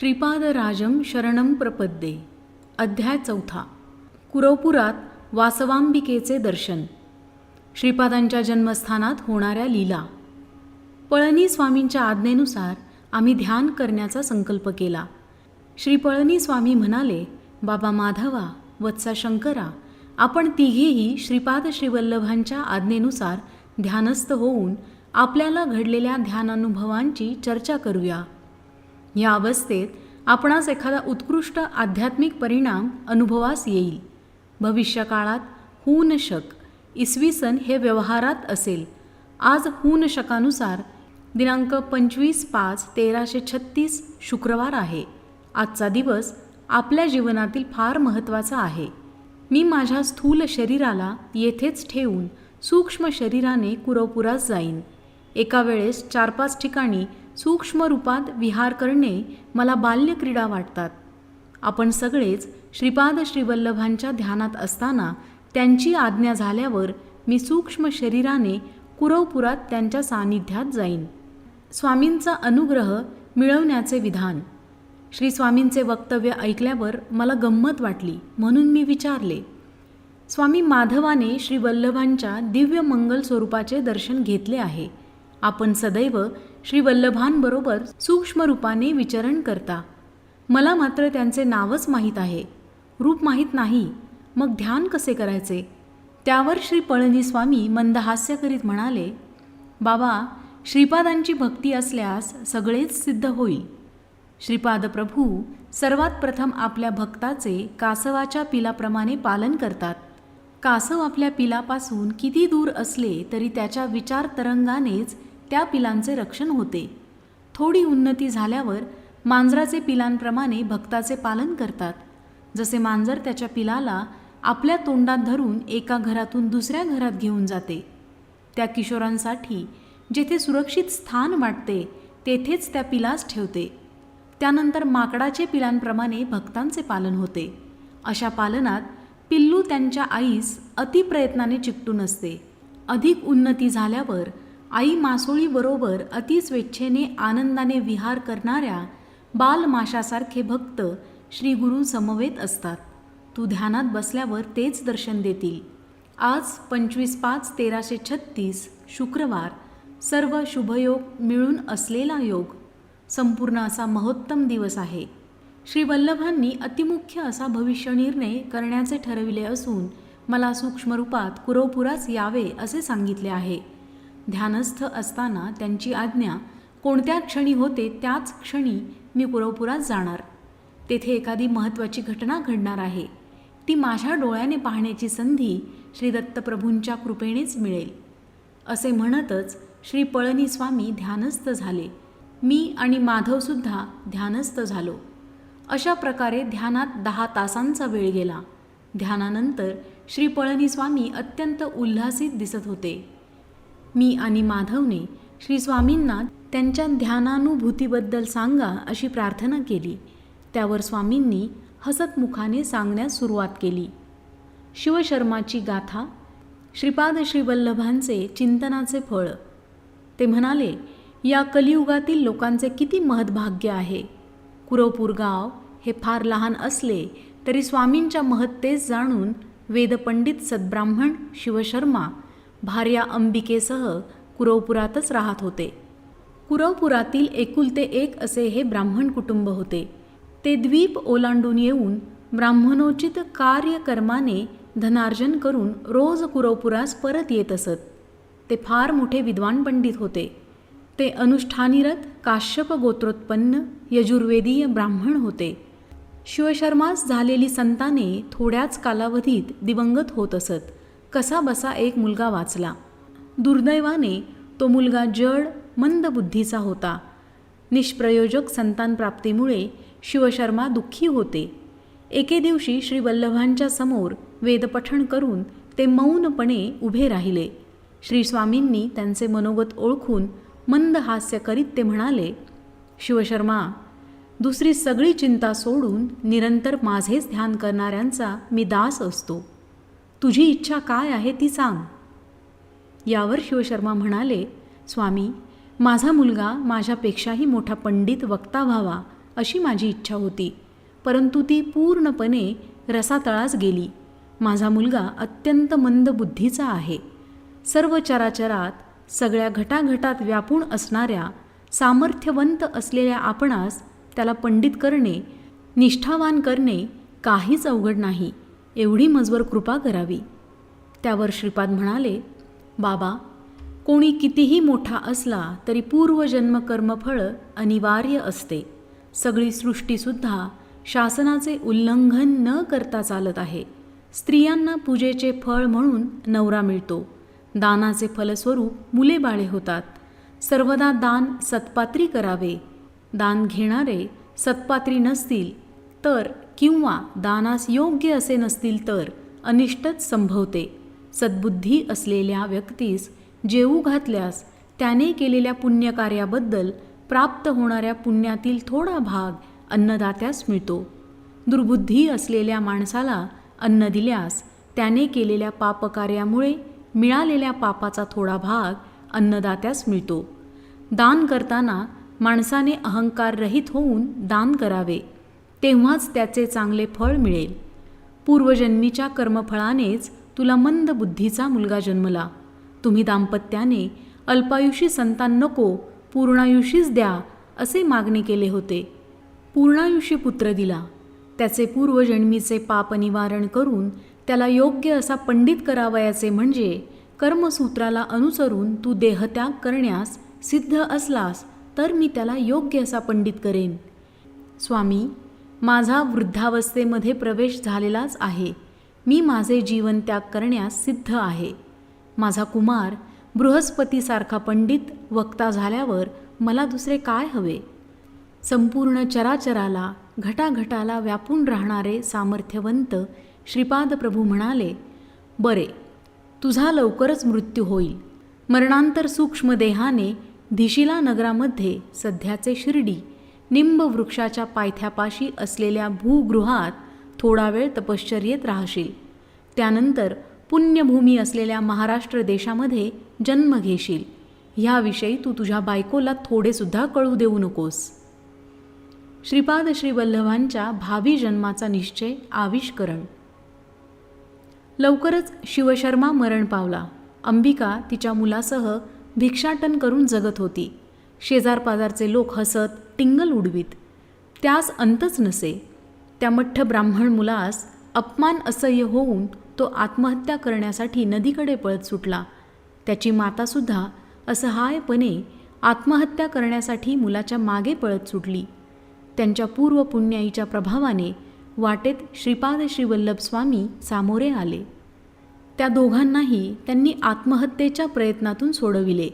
श्रीपादराजम शरणम प्रपद्ये. अध्याय चौथा. कुरवपुरात वासवांबिकेचे दर्शन. श्रीपादांच्या जन्मस्थानात होणाऱ्या लीला. पळणी स्वामींच्या आज्ञेनुसार आम्ही ध्यान करण्याचा संकल्प केला. श्री पळणी स्वामी म्हणाले बाबा माधवा वत्सा शंकरा आपण तिघेही श्रीपाद श्रीवल्लभांच्या आज्ञेनुसार ध्यानस्थ होऊन आपल्याला घडलेल्या ध्यानानुभवांची चर्चा करूया. या अवस्थेत आपणास एखादा उत्कृष्ट आध्यात्मिक परिणाम अनुभवास येईल. भविष्यकाळात हून शक इसवी सन हे व्यवहारात असेल. आज हून शकानुसार दिनांक पंचवीस पाच तेराशे छत्तीस शुक्रवार आहे. आजचा दिवस आपल्या जीवनातील फार महत्त्वाचा आहे. मी माझ्या स्थूल शरीराला येथेच ठेवून सूक्ष्म शरीराने कुरवपुरास जाईन. एका वेळेस चार पाच ठिकाणी सूक्ष्म रूपात विहार करणे मला बाल्यक्रीडा वाटतात. आपण सगळेच श्रीपाद श्रीवल्लभांच्या ध्यानात असताना त्यांची आज्ञा झाल्यावर मी सूक्ष्म शरीराने कुरवपुरात त्यांच्या सानिध्यात जाईन. स्वामींचा अनुग्रह मिळवण्याचे विधान. श्री स्वामींचे वक्तव्य ऐकल्यावर मला गंमत वाटली म्हणून मी विचारले. स्वामी माधवाने श्री वल्लभांच्या दिव्य मंगल स्वरूपाचे दर्शन घेतले आहे. आपण सदैव श्री वल्लभांबरोबर सूक्ष्म रूपाने विचरण करता. मला मात्र त्यांचे नावच माहीत आहे. रूप माहीत नाही. मग ध्यान कसे करायचे? त्यावर श्री पळणी स्वामी मंदहास्य करीत म्हणाले बाबा श्रीपादांची भक्ती असल्यास सगळेच सिद्ध होईल. श्रीपाद प्रभू सर्वात प्रथम आपल्या भक्ताचे कासवाच्या पिलाप्रमाणे पालन करतात. कासव आपल्या पिलापासून किती दूर असले तरी त्याच्या विचार तरंगानेच त्या पिलांचे रक्षण होते. थोडी उन्नती झाल्यावर मांजराचे पिलांप्रमाणे भक्ताचे पालन करतात. जसे मांजर त्याच्या पिलाला आपल्या तोंडात धरून एका घरातून दुसऱ्या घरात घेऊन जाते. त्या किशोरांसाठी जेथे सुरक्षित स्थान वाटते तेथेच त्या पिलास ठेवते. त्यानंतर माकडाचे पिलांप्रमाणे भक्तांचे पालन होते. अशा पालनात पिल्लू त्यांच्या आईस अतिप्रयत्नाने चिकटून असते. अधिक उन्नती झाल्यावर आई मासोळीबरोबर अतिस्वेच्छेने आनंदाने विहार करणाऱ्या बालमाशासारखे भक्त श्री गुरु समवेत असतात. तू ध्यानात बसल्यावर तेच दर्शन देतील. आज पंचवीस पाच तेराशे छत्तीस शुक्रवार. सर्व शुभयोग मिळून असलेला योग. संपूर्ण असा महोत्तम दिवस आहे. श्री वल्लभांनी अतिमुख्य असा भविष्य निर्णय करण्याचे ठरविले असून मला सूक्ष्मरूपात कुरवपुरास यावे असे सांगितले आहे. ध्यानस्थ असताना त्यांची आज्ञा कोणत्या क्षणी होते त्याच क्षणी मी पुरवपुरात जाणार. तेथे एखादी महत्त्वाची घटना घडणार आहे. ती माझ्या डोळ्याने पाहण्याची संधी श्री दत्तप्रभूंच्या कृपेनेच मिळेल. असे म्हणतच श्री पळणी स्वामी ध्यानस्थ झाले. मी आणि माधवसुद्धा ध्यानस्थ झालो. अशा प्रकारे ध्यानात दहा तासांचा वेळ गेला. ध्यानानंतर श्री पळणी स्वामी अत्यंत उल्हासित दिसत होते. मी आणि माधवने श्री स्वामींना त्यांच्या ध्यानानुभूतीबद्दल सांगा अशी प्रार्थना केली. त्यावर स्वामींनी हसतमुखाने सांगण्यास सुरुवात केली. शिवशर्माची गाथा श्रीपाद श्रीवल्लभांचे चिंतनाचे फळ. ते म्हणाले या कलियुगातील लोकांचे किती महद्भाग्य आहे. कुरवपूर गाव हे फार लहान असले तरी स्वामींच्या महत्तेस जाणून वेदपंडित सद्ब्राह्मण शिवशर्मा भार्या अंबिकेसह कुरवपुरातच राहत होते. कुरवपुरातील एकुलते एक असे हे ब्राह्मण कुटुंब होते. ते द्वीप ओलांडून येऊन ब्राह्मणोचित कार्यकर्माने धनार्जन करून रोज कुरवपुरास परत येत असत. ते फार मोठे विद्वान पंडित होते. ते अनुष्ठानिरत काश्यप गोत्रोत्पन्न यजुर्वेदीय ब्राह्मण होते. शिवशर्मास झालेली संताने थोड्याच कालावधीत दिवंगत होत असत. कसा बसा एक मुलगा वाचला. दुर्दैवाने तो मुलगा जड मंद बुद्धीचा होता. निष्प्रयोजक संतानप्राप्तीमुळे शिवशर्मा दुःखी होते. एके दिवशी श्री वल्लभांच्या समोर वेदपठण करून ते मौनपणे उभे राहिले. श्री स्वामींनी त्यांचे मनोगत ओळखून मंद हास्य करीत ते म्हणाले शिवशर्मा दुसरी सगळी चिंता सोडून निरंतर माझेच ध्यान करणाऱ्यांचा मी दास असतो. तुझी इच्छा काय आहे ती सांग. यावर शिवशर्मा म्हणाले स्वामी माझा मुलगा माझ्यापेक्षाही मोठा पंडित वक्ता व्हावा अशी माझी इच्छा होती. परंतु ती पूर्णपणे रसातळास गेली. माझा मुलगा अत्यंत मंद बुद्धीचा आहे. सर्व चराचरात सगळ्या घटाघटात व्यापून असणाऱ्या सामर्थ्यवंत असलेल्या आपणास त्याला पंडित करणे निष्ठावान करणे काहीच अवघड नाही. एवढी मजवर कृपा करावी. त्यावर श्रीपाद म्हणाले बाबा कोणी कितीही मोठा असला तरी पूर्वजन्म कर्मफळ अनिवार्य असते. सगळी सृष्टीसुद्धा शासनाचे उल्लंघन न करता चालत आहे. स्त्रियांना पूजेचे फळ म्हणून नवरा मिळतो. दानाचे फलस्वरूप मुले बाळे होतात. सर्वदा दान सत्पात्री करावे. दान घेणारे सत्पात्री नसतील तर किंवा दानास योग्य असे नसतील तर अनिष्टच संभवते. सद्बुद्धी असलेल्या व्यक्तीस जेवू घातल्यास त्याने केलेल्या पुण्यकार्याबद्दल प्राप्त होणाऱ्या पुण्यातील थोडा भाग अन्नदात्यास मिळतो. दुर्बुद्धी असलेल्या माणसाला अन्न दिल्यास त्याने केलेल्या पापकार्यामुळे मिळालेल्या पापाचा थोडा भाग अन्नदात्यास मिळतो. दान करताना माणसाने अहंकार रहित होऊन दान करावे. तेव्हाच त्याचे चांगले फळ मिळेल. पूर्वजन्मीच्या कर्मफळानेच तुला मंद बुद्धीचा मुलगा जन्मला. तुम्ही दाम्पत्याने अल्पायुषी संतान नको पूर्णायुषीच द्या असे मागणी केले होते. पूर्णायुषी पुत्र दिला. त्याचे पूर्वजन्मीचे पाप निवारण करून त्याला योग्य असा पंडित करावयाचे म्हणजे कर्मसूत्राला अनुसरून तू देहत्याग करण्यास सिद्ध असलास तर मी त्याला योग्य असा पंडित करेन. स्वामी माझा वृद्धावस्थेमध्ये प्रवेश झालेलाच आहे. मी माझे जीवन त्याग करण्यास सिद्ध आहे. माझा कुमार बृहस्पतीसारखा पंडित वक्ता झाल्यावर मला दुसरे काय हवे? संपूर्ण चराचराला घटाघटाला व्यापून राहणारे सामर्थ्यवंत श्रीपाद प्रभू म्हणाले बरे तुझा लवकरच मृत्यू होईल. मरणांतर सूक्ष्मदेहाने धिशिला नगरामध्ये सध्याचे शिर्डी निंब वृक्षाच्या पायथ्यापाशी असलेल्या भूगृहात थोडा वेळ तपश्चर्येत राहशील. त्यानंतर पुण्यभूमी असलेल्या महाराष्ट्र देशामध्ये जन्म घेशील. ह्याविषयी तू तुझ्या बायकोला थोडेसुद्धा कळू देऊ नकोस. श्रीपाद श्रीवल्लभांच्या भावी जन्माचा निश्चय आविष्करण. लवकरच शिवशर्मा मरण पावला. अंबिका तिच्या मुलासह भिक्षाटन करून जगत होती. शेजारपाजारचे लोक हसत टिंगल उडवीत. त्यास अंतच नसे. त्या मठ्ठ ब्राह्मण मुलास अपमान असह्य होऊन तो आत्महत्या करण्यासाठी नदीकडे पळत सुटला. त्याची मातासुद्धा असहायपणे आत्महत्या करण्यासाठी मुलाच्या मागे पळत सुटली. त्यांच्या पूर्व पुण्याईच्या प्रभावाने वाटेत श्रीपाद श्रीवल्लभ स्वामी सामोरे आले. त्या दोघांनाही त्यांनी आत्महत्येच्या प्रयत्नातून सोडविले.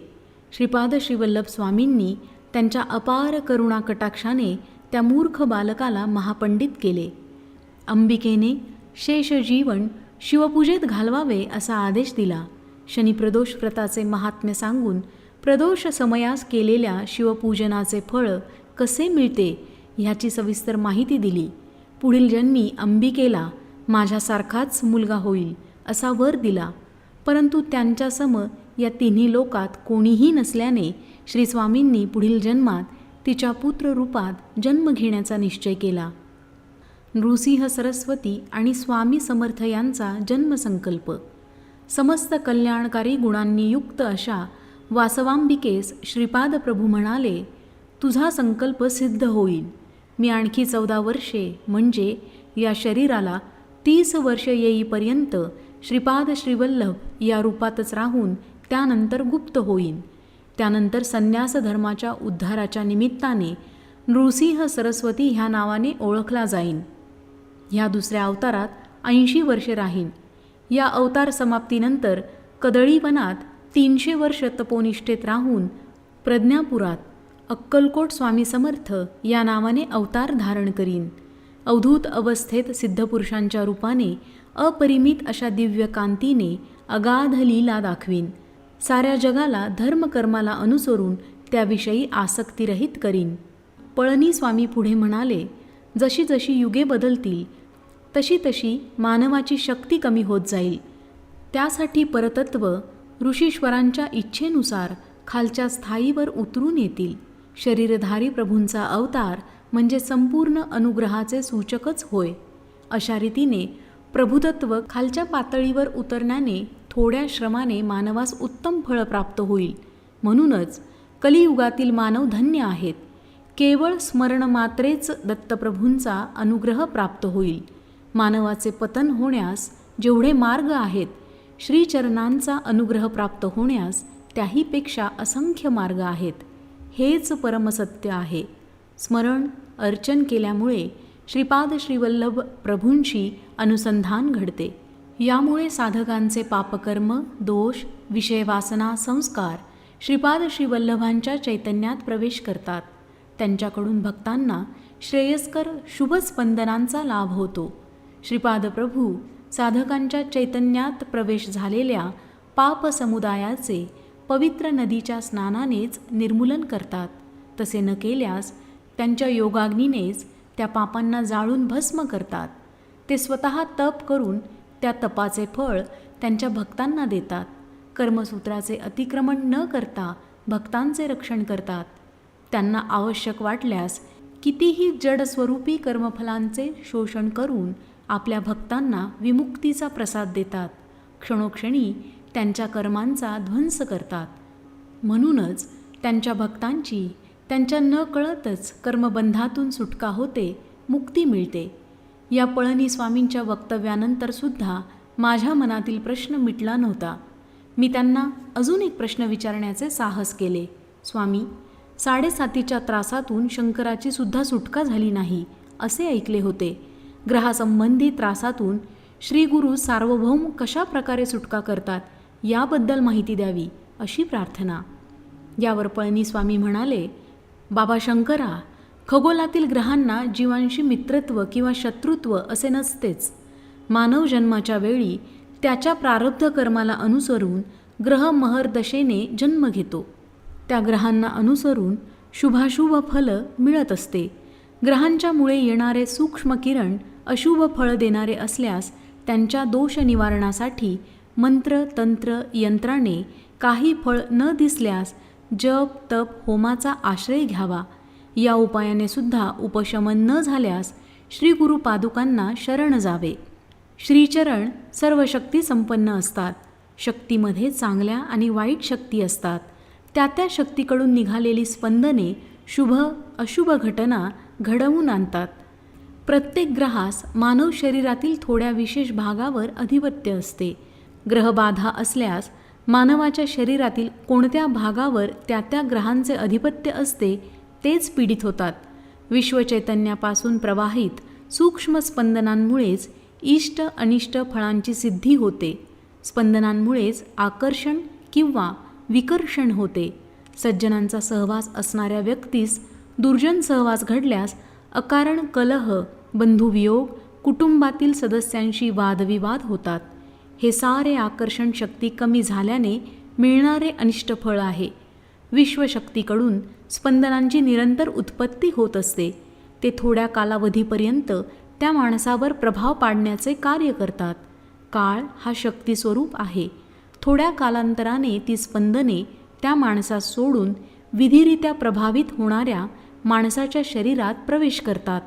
श्रीपाद श्रीवल्लभ स्वामींनी त्यांच्या अपार करुणा कटाक्षाने त्या मूर्ख बालकाला महापंडित केले. अंबिकेने शेष जीवन शिवपूजेत घालवावे असा आदेश दिला. शनिप्रदोष व्रताचे महात्म्य सांगून प्रदोष समयास केलेल्या शिवपूजनाचे फळ कसे मिळते ह्याची सविस्तर माहिती दिली. पुढील जन्मी अंबिकेला माझ्यासारखाच मुलगा होईल असा वर दिला. परंतु त्यांच्यासम या तिन्ही लोकात कोणीही नसल्याने श्री स्वामींनी पुढील जन्मात तिच्या पुत्ररूपात जन्म घेण्याचा निश्चय केला. नृसिंह सरस्वती आणि स्वामी समर्थ यांचा जन्मसंकल्प. समस्त कल्याणकारी गुणांनी युक्त अशा वासवांबिकेस श्रीपाद प्रभू म्हणाले तुझा संकल्प सिद्ध होईल. मी आणखी चौदा वर्षे म्हणजे या शरीराला तीस वर्ष येईपर्यंत श्रीपाद श्रीवल्लभ या रूपातच राहून त्यानंतर गुप्त होईन. त्यानंतर संन्यास धर्माच्या उद्धाराच्या निमित्ताने नृसिंह सरस्वती ह्या नावाने ओळखला जाईन. ह्या दुसऱ्या अवतारात ऐंशी वर्षे राहीन. या अवतार समाप्तीनंतर कदळीवनात तीनशे वर्ष तपोनिष्ठेत राहून प्रज्ञापुरात अक्कलकोट स्वामी समर्थ या नावाने अवतार धारण करीन. अवधूत अवस्थेत सिद्धपुरुषांच्या रूपाने अपरिमित अशा दिव्य कांतीने अगाध लीला दाखवीन. साऱ्या जगाला धर्मकर्माला अनुसरून त्याविषयी आसक्तीरहित करीन. पळणी स्वामी पुढे म्हणाले जशी जशी युगे बदलतील तशी तशी मानवाची शक्ती कमी होत जाईल. त्यासाठी परतत्व ऋषीश्वरांच्या इच्छेनुसार खालच्या स्थायीवर उतरून येतील. शरीरधारी प्रभूंचा अवतार म्हणजे संपूर्ण अनुग्रहाचे सूचकच होय. अशा रीतीने प्रभुतत्व खालच्या पातळीवर उतरण्याने थोड्या श्रमाने मानवास उत्तम फळ प्राप्त होईल. म्हणूनच कलियुगातील मानव धन्य आहेत. केवळ स्मरण मात्रेच दत्तप्रभूंचा अनुग्रह प्राप्त होईल. मानवाचे पतन होण्यास जेवढे मार्ग आहेत श्रीचरणांचा अनुग्रह प्राप्त होण्यास त्याहीपेक्षा असंख्य मार्ग आहेत. हेच परमसत्य आहे. स्मरण अर्चन केल्यामुळे श्रीपाद श्रीवल्लभ प्रभूंशी अनुसंधान घडते. यामुळे साधकांचे पापकर्म दोष विषयवासना संस्कार श्रीपाद श्रीवल्लभांच्या चैतन्यात प्रवेश करतात. त्यांच्याकडून भक्तांना श्रेयस्कर शुभस्पंदनांचा लाभ होतो. श्रीपाद प्रभू साधकांच्या चैतन्यात प्रवेश झालेल्या पाप समुदायाचे पवित्र नदीच्या स्नानानेच निर्मूलन करतात. तसे न केल्यास त्यांच्या योगाग्नीनेच त्या पापांना जाळून भस्म करतात. ते स्वतः तप करून त्या तपाचे फळ त्यांच्या भक्तांना देतात. कर्मसूत्राचे अतिक्रमण न करता भक्तांचे रक्षण करतात. त्यांना आवश्यक वाटल्यास कितीही जडस्वरूपी कर्मफलांचे शोषण करून आपल्या भक्तांना विमुक्तीचा प्रसाद देतात. क्षणोक्षणी त्यांच्या कर्मांचा ध्वंस करतात. म्हणूनच त्यांच्या भक्तांची त्यांच्या न कळतच कर्मबंधातून सुटका होते मुक्ती मिळते. या पळणी स्वामींच्या वक्तव्यानंतर सुद्धा माझ्या मनातील प्रश्न मिटला नव्हता. मी त्यांना अजून एक प्रश्न विचारण्याचे साहस केले. स्वामी साडेसातीच्या त्रासातून शंकराची सुद्धा सुटका झाली नाही असे ऐकले होते. ग्रहासंबंधी त्रासातून श्री गुरु सार्वभौम कशा प्रकारे सुटका करतात याबद्दल माहिती द्यावी अशी प्रार्थना. यावर पळणी स्वामी म्हणाले बाबा शंकरा खगोलातील ग्रहांना जीवांशी मित्रत्व किंवा शत्रुत्व असे नसतेच. मानव जन्माच्या वेळी त्याच्या प्रारब्ध कर्माला अनुसरून ग्रह महर्दशेने जन्म घेतो. त्या ग्रहांना अनुसरून शुभाशुभ फल मिळत असते. ग्रहांच्यामुळे येणारे सूक्ष्म किरण अशुभ फळ देणारे असल्यास त्यांच्या दोष निवारणासाठी मंत्र तंत्र यंत्राने काही फळ न दिसल्यास जप तप होमाचा आश्रय घ्यावा. या उपायाने सुद्धा उपशमन न झाल्यास श्री गुरु पादुकांना शरण जावे. श्रीचरण सर्व शक्ती संपन्न असतात. शक्तीमध्ये चांगल्या आणि वाईट शक्ती असतात. त्या त्या शक्तीकडून निघालेली स्पंदने शुभ अशुभ घटना घडवून आणतात. प्रत्येक ग्रहास मानव शरीरातील थोड्या विशेष भागावर अधिपत्य असते. ग्रहबाधा असल्यास मानवाच्या शरीरातील कोणत्या भागावर त्या त्या ग्रहांचे अधिपत्य असते तेच पीडित होतात. विश्वचैतन्यापासून प्रवाहित सूक्ष्म स्पंदनांमुळेच इष्ट अनिष्ट फळांची सिद्धी होते. स्पंदनांमुळेच आकर्षण किंवा विकर्षण होते. सज्जनांचा सहवास असणाऱ्या व्यक्तीस दुर्जन सहवास घडल्यास अकारण कलह बंधुवियोग कुटुंबातील सदस्यांशी वादविवाद होतात. हे सारे आकर्षण शक्ती कमी झाल्याने मिळणारे अनिष्ट फळ आहे. विश्वशक्तीकडून स्पंदनांची निरंतर उत्पत्ती होत असते. ते थोड्या कालावधीपर्यंत त्या माणसावर प्रभाव पाडण्याचे कार्य करतात. काळ हा शक्तीस्वरूप आहे. थोड्या कालांतराने ती स्पंदने त्या माणसास सोडून विधिरित्या प्रभावित होणाऱ्या माणसाच्या शरीरात प्रवेश करतात.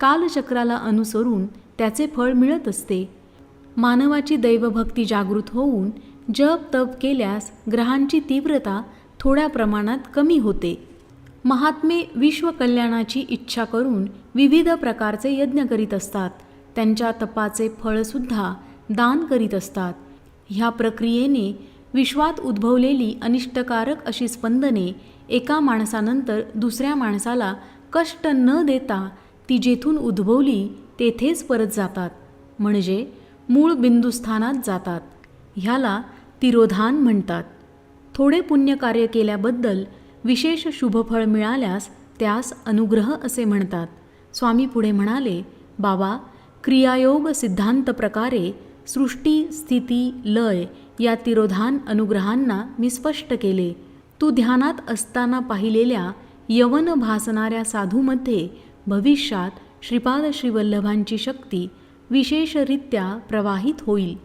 कालचक्राला अनुसरून त्याचे फळ मिळत असते. मानवाची दैवभक्ती जागृत होऊन जप तप केल्यास ग्रहांची तीव्रता थोड्या प्रमाणात कमी होते. महात्मे विश्वकल्याणाची इच्छा करून विविध प्रकारचे यज्ञ करीत असतात. त्यांच्या तपाचे फळसुद्धा दान करीत असतात. ह्या प्रक्रियेने विश्वात उद्भवलेली अनिष्टकारक अशी स्पंदने एका माणसानंतर दुसऱ्या माणसाला कष्ट न देता ती जेथून उद्भवली तेथेच परत जातात. म्हणजे मूळ बिंदुस्थानात जातात. ह्याला तिरोधान म्हणतात. थोडे पुण्यकार्य केल्याबद्दल विशेष शुभफळ मिळाल्यास त्यास अनुग्रह असे म्हणतात. स्वामी पुढे म्हणाले बाबा क्रियायोग सिद्धांत प्रकारे सृष्टी स्थिती लय या तिरोधान अनुग्रहांना मी स्पष्ट केले. तू ध्यानात असताना पाहिलेल्या यवन भासणाऱ्या साधूमध्ये भविष्यात श्रीपाद श्रीवल्लभांची शक्ती विशेषरित्या प्रवाहित होईल.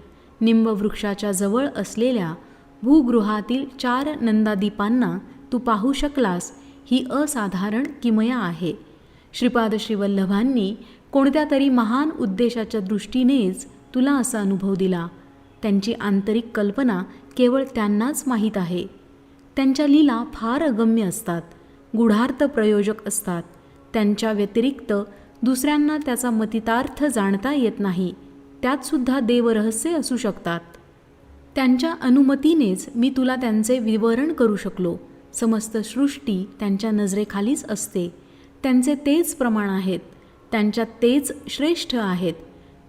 निंबवृक्षाच्या जवळ असलेल्या भूगृहातील चार नंदादीपांना तू पाहू शकलास. ही असाधारण किमया आहे. श्रीपाद श्रीवल्लभांनी कोणत्या तरी महान उद्देशाच्या दृष्टीनेच तुला असा अनुभव दिला. त्यांची आंतरिक कल्पना केवळ त्यांनाच माहीत आहे. त्यांच्या लीला फार अगम्य असतात. गुढार्थ प्रयोजक असतात. त्यांच्या व्यतिरिक्त दुसऱ्यांना त्याचा मतितार्थ जाणता येत नाही. त्यातसुद्धा देवरहस्य असू शकतात. त्यांच्या अनुमतीनेच मी तुला त्यांचे विवरण करू शकलो. समस्त सृष्टी त्यांच्या नजरेखालीच असते. त्यांचे तेच प्रमाण आहेत. त्यांच्या तेच श्रेष्ठ आहेत.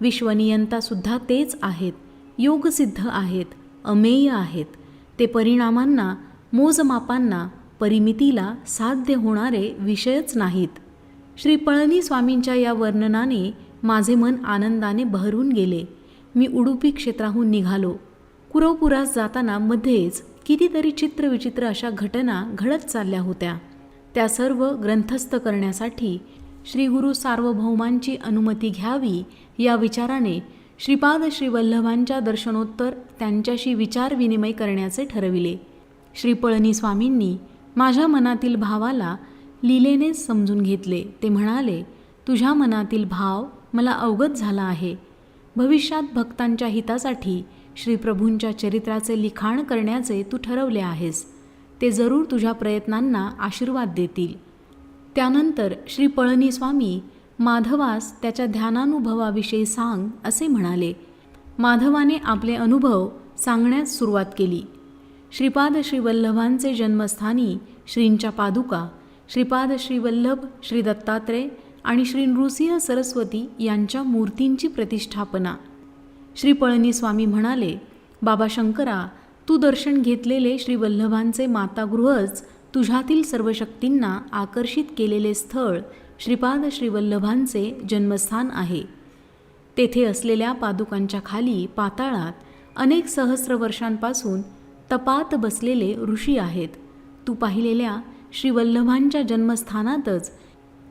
विश्वनियंतासुद्धा तेच आहेत. योगसिद्ध आहेत. अमेय आहेत. ते परिणामांना मोजमापांना परिमितीला साध्य होणारे विषयच नाहीत. श्री पळनी स्वामींच्या या वर्णनाने माझे मन आनंदाने बहरून गेले. मी उडुपी क्षेत्राहून निघालो. कुरवपुरास जाताना मध्येच कितीतरी चित्रविचित्र अशा घटना घडत चालल्या होत्या. त्या सर्व ग्रंथस्थ करण्यासाठी श्री गुरु सार्वभौमांची अनुमती घ्यावी या विचाराने श्रीपाद श्री वल्लभांच्या दर्शनोत्तर त्यांच्याशी विचारविनिमय करण्याचे ठरविले. श्रीपळणी स्वामींनी माझ्या मनातील भावाला लीलेनेच समजून घेतले. ते म्हणाले तुझ्या मनातील भाव मला अवगत झाला आहे. भविष्यात भक्तांच्या हितासाठी श्रीप्रभूंच्या चरित्राचे लिखाण करण्याचे तू ठरवले आहेस. ते जरूर तुझ्या प्रयत्नांना आशीर्वाद देतील. त्यानंतर श्री पळणीस्वामी माधवास त्याच्या ध्यानानुभवाविषयी सांग असे म्हणाले. माधवाने आपले अनुभव सांगण्यास सुरुवात केली. श्रीपाद श्रीवल्लभांचे जन्मस्थानी श्रींच्या पादुका श्रीपाद श्रीवल्लभ श्री दत्तात्रय आणि श्री नृसिंह सरस्वती यांच्या मूर्तींची प्रतिष्ठापना श्री पळनी स्वामी म्हणाले बाबा शंकरा तू दर्शन घेतलेले श्री वल्लभांचे मातागृहच तुझ्यातील सर्व शक्तींना आकर्षित केलेले स्थळ श्रीपाद श्रीवल्लभांचे जन्मस्थान आहे. तेथे असलेल्या पादुकांच्या खाली पाताळात अनेक सहस्र वर्षांपासून तपात बसलेले ऋषी आहेत. तू पाहिलेल्या श्रीवल्लभांच्या जन्मस्थानातच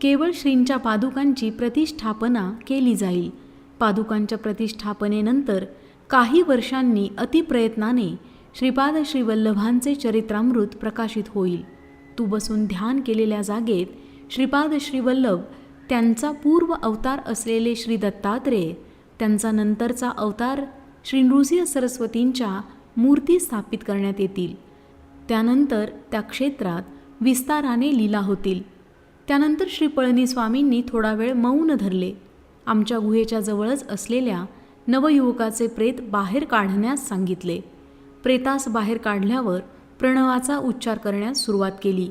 केवळ श्रींच्या पादुकांची प्रतिष्ठापना केली जाईल. पादुकांच्या प्रतिष्ठापनेनंतर काही वर्षांनी अतिप्रयत्नाने श्रीपाद श्रीवल्लभांचे चरित्रामृत प्रकाशित होईल. तू बसून ध्यान केलेल्या जागेत श्रीपाद श्रीवल्लभ त्यांचा पूर्व अवतार असलेले श्री दत्तात्रेय त्यांचा नंतरचा अवतार श्री नृसिंह सरस्वतींच्या मूर्ती स्थापित करण्यात येतील. त्यानंतर त्या क्षेत्रात विस्ताराने लीला होतील. त्यानंतर श्री पळणीस्वामींनी थोडा वेळ मौन धरले. आमच्या गुहेच्या जवळच असलेल्या नवयुवकाचे प्रेत बाहेर काढण्यास सांगितले. प्रेतास बाहेर काढल्यावर प्रणवाचा उच्चार करण्यास सुरुवात केली.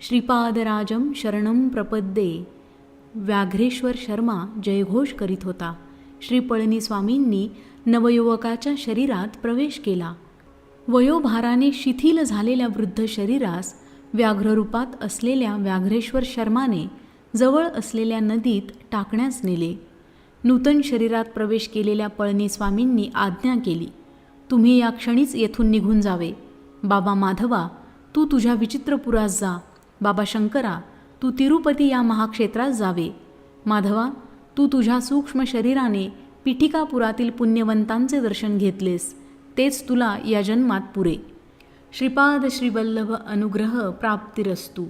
श्रीपादराजम शरणम प्रपद्ये. व्याघ्रेश्वर शर्मा जयघोष करीत होता. श्री पळणीस्वामींनी नवयुवकाच्या शरीरात प्रवेश केला. वयोभाराने शिथिल झालेल्या वृद्ध शरीरास व्याघ्ररूपात असलेल्या व्याघ्रेश्वर शर्माने जवळ असलेल्या नदीत टाकण्यास नेले. नूतन शरीरात प्रवेश केलेल्या पळनी स्वामींनी आज्ञा केली तुम्ही या क्षणीच येथून निघून जावे. बाबा माधवा तू तुझ्या विचित्रपुरास जा. बाबा शंकरा तू तिरुपती या महाक्षेत्रास जावे. माधवा तू तुझ्या सूक्ष्म शरीराने पिठिकापुरातील पुण्यवंतांचे दर्शन घेतलेस तेच तुला या जन्मात पुरे. श्रीपाद श्रीवल्लभ अनुग्रह प्राप्तिरस्तू.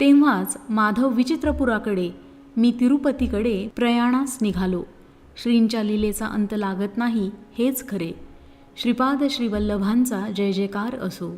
तेव्हाच माधव विचित्रपुराकडे मी तिरुपतीकडे प्रयाणास निघालो. श्रींच्या लीलेचा अंत लागत नाही हेच खरे. श्रीपाद श्रीवल्लभांचा जय जयकार असो.